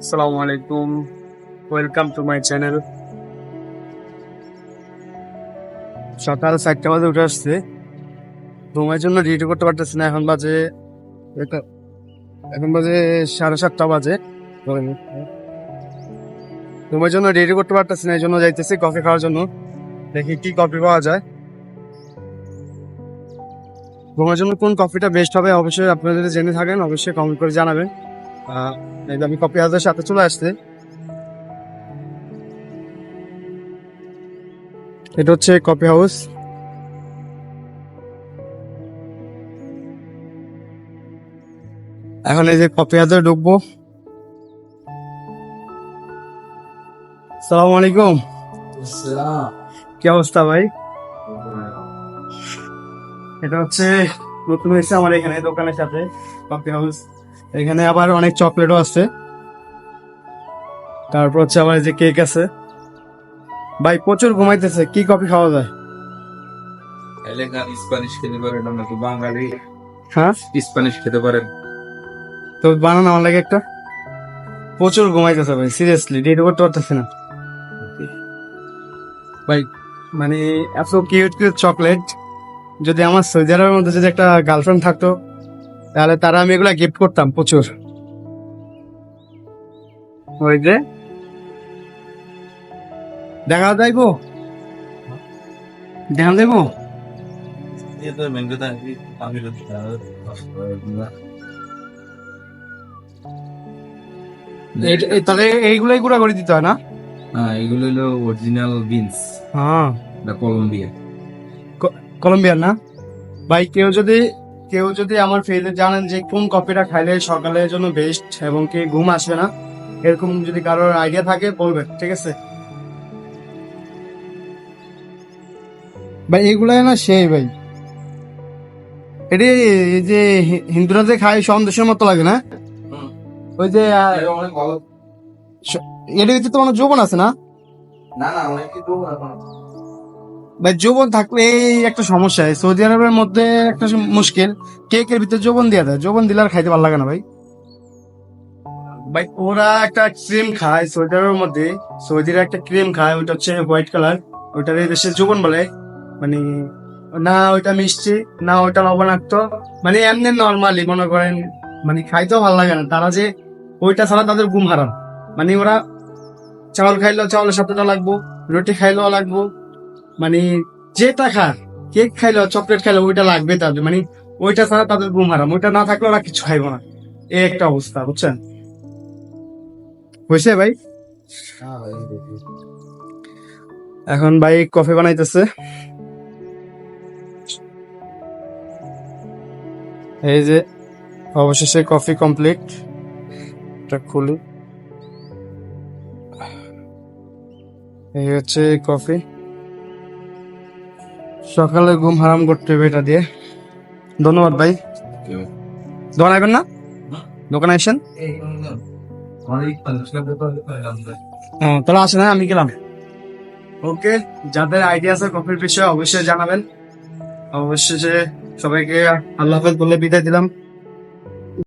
আসসালামু আলাইকুম welcome to my channel সকাল চারটা বাজে উঠে আসছে। ঘুমের জন্য রেডি করতে পারতেছি না। এখন বাজে এখন বাজে সাড়ে সাতটা বাজে। ঘুমের জন্য রেডি করতে পারতেছি না, এই জন্য যাইতেছি কফি খাওয়ার জন্য। দেখি কি কফি পাওয়া যায়। ঘুমের জন্য কোন কফিটা বেস্ট হবে অবশ্যই আপনারা যদি জেনে থাকেন, অবশ্যই কমেন্ট করে জানাবেন। আমি কপি হাউসের সাথে চলে আসছে। এটা হচ্ছে কপি হাউস। এখন এই যে কপি হাউসে ঢুকবো। সালাম আলাইকুম। কি অবস্থা ভাই? এটা হচ্ছে নতুন হয়েছে আমার এখানে দোকানের সাথে কফি হাউস এখানে আবার অনেক চকলেটও আছে। তারপর হচ্ছে আবার যে কেক আছে। ভাই প্রচুর ঘুমাইতেছে কি কফি খাওয়া যায়? স্প্যানিশ খেতে পারেন আমরা তো বাঙালি হ্যাঁ? স্প্যানিশ খেতে পারেন। তো বানানো আমার লাগে একটা। প্রচুর ঘুমাইতেছে ভাই সিরিয়াসলি ডেট করতে পারতেছে না। ভাই মানে এত কিউট কিউট চকলেট যদি আমার সৌদি আরবের মধ্যে যদি একটা গার্লফ্রেন্ড থাকতো তাহলে তারা আমি এগুলা গিফট করতাম প্রচুর। ওই যে। দেখা যাইবো দেখা যাইবো তাহলে এইগুলাই গুঁড়া করে দিতে হয় না? হ্যাঁ এগুলো হলো অরিজিনাল বিনস হ্যাঁ। দা কলম্বিয়া কলম্বিয়ার না? ভাই কেউ যদি কেউ যদি আমার ফেজে জানেন যে কোন কফিটা খাইলে সকালের জন্য বেস্ট এবং কি ঘুম আসবে না এরকম যদি কারোর আইডিয়া থাকে বলবেন ঠিক আছে? ভাই এগুলাই না সেই ভাই। এটি এই যে হিন্দুরা যে খায় সন্দেশের মতো লাগে না? ওই যে এর ভিতরে তো অনেক যৌবন আছে না? না না অনেক কিন্তু ভাই, যৌবন থাকলে এই একটা সমস্যা সৌদি আরবের মধ্যে একটা মুশকিল। কেকের ভিতরে যৌবন দিয়ে দেয়। যৌবন দিলে আর খাইতে ভালো লাগে না ভাই। ভাই, ওরা একটা ক্রিম খায় সৌদি আরবের মধ্যে। সৌদিরা একটা ক্রিম খায় ওটা হচ্ছে হোয়াইট কালার। ওটার দেশে যৌবন বলে। মানে না ওইটা মিষ্টি, না ওইটা লবণাক্ত। মানে এমনি নর্মালি মনে করেন মানে খাইতেও ভালো লাগে না। তারা যে ওইটা ছাড়া তাদের ঘুম হারাম। মানে ওরা চাউল খাইলেও চাউলের সাথেটা লাগবো, রুটি খাইলেও লাগবো। মানে যেটা খার কেক খাইলো, চকলেট খাইলো, ওইটা লাগবে তাদের মানে ওইটা ছাড়া তাদের ঘুম হারাম। ওইটা না থাকলে ওরা কিছু খাইবো না। এই একটা অবস্থা, বুঝছেন? হয়েছে ভাই? এখন ভাই কফি বানাইতেছে। এই যে, অবশেষে কফি কমপ্লিট। এটা খুলি। এই হচ্ছে কফি। সকালে ঘুম হারাম করতে হবে এটা দিয়ে। ধন্যবাদ ভাই। দোকান আসবেন না? দোকানে আসেন তাহলে আসেন হ্যাঁ, আমি গেলাম। ওকে যাদের আইডিয়া আছে কফির বিষয়ে অবশ্যই জানাবেন। অবশ্যই সবাইকে আল্লাহ হাফেজ বলে বিদায় দিলাম।